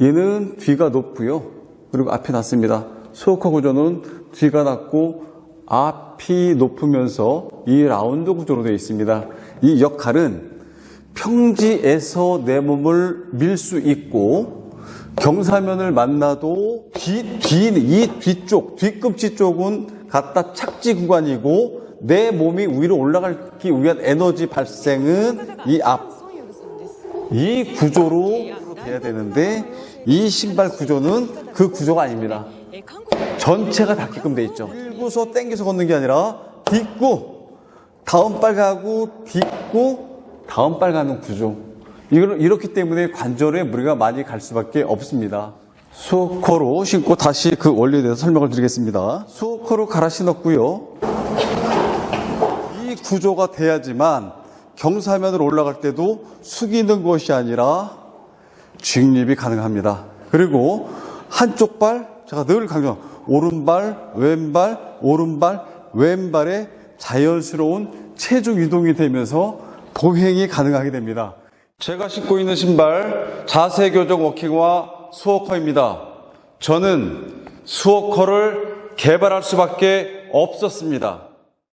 얘는 뒤가 높고요. 그리고 앞에 낮습니다. 소역화 구조는 뒤가 낮고 앞이 높으면서 이 라운드 구조로 되어 있습니다. 이 역할은 평지에서 내 몸을 밀 수 있고 경사면을 만나도 뒤, 뒤, 이 뒤쪽, 뒤꿈치 쪽은 갖다 착지 구간이고 내 몸이 위로 올라가기 위한 에너지 발생은 이 앞, 이 구조로 돼야 되는데 이 신발 구조는 그 구조가 아닙니다. 전체가 닿게끔 돼 있죠. 일부서 땡겨서 걷는 게 아니라 딛고 다음 빨가고 딛고 다음 빨가는 구조. 이걸 이렇기 때문에 관절에 무리가 많이 갈 수밖에 없습니다. 수호커로 신고 다시 그 원리에 대해서 설명을 드리겠습니다. 수호커로 갈아 신었고요. 이 구조가 돼야지만 경사면으로 올라갈 때도 숙이는 것이 아니라 직립이 가능합니다. 그리고 한쪽 발, 제가 늘 강조, 오른발, 왼발, 오른발, 왼발에 자연스러운 체중 이동이 되면서 보행이 가능하게 됩니다. 제가 신고 있는 신발, 자세 교정 워킹화 수어커입니다. 저는 수어커를 개발할 수밖에 없었습니다.